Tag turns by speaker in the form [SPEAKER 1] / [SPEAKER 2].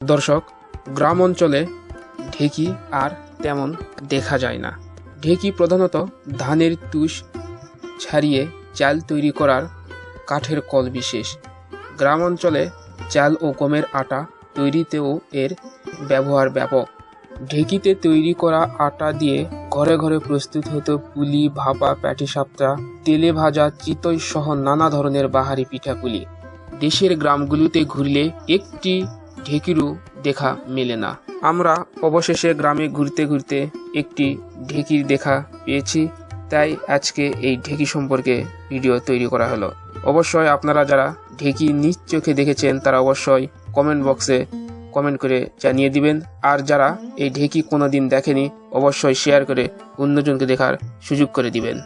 [SPEAKER 1] দর্শক গ্রাম অঞ্চলে ঢেকি আর তেমন দেখা যায় না। ঢেকি প্রধানত ধানের তুষ ছাড়িয়ে চাল তৈরি করার কাঠের কল বিশেষ। গ্রাম অঞ্চলে চাল ও গমের আটা তৈরিতেও এর ব্যবহার ব্যাপক। ঢেকিতে তৈরি করা আটা দিয়ে ঘরে ঘরে প্রস্তুত হতো পুলি, ভাপা, প্যাটিসাপটা, তেলে ভাজা, চিতই সহ নানা ধরনের বাহারি পিঠাপুলি। দেশের গ্রামগুলিতে ঘুরলে একটি ঢেকিরও দেখা মেলে না। আমরা অবশেষে গ্রামে ঘুরতে ঘুরতে একটি ঢেকির দেখা পেয়েছি, তাই আজকে এই ঢেকি সম্পর্কে ভিডিও তৈরি করা হলো। অবশ্যই আপনারা যারা ঢেকি নিজ চোখে দেখেছেন, তারা অবশ্যই কমেন্ট বক্সে কমেন্ট করে জানিয়ে দিবেন। আর যারা এই ঢেকি কোনোদিন দেখেনি, অবশ্যই শেয়ার করে অন্যজনকে দেখার সুযোগ করে দিবেন।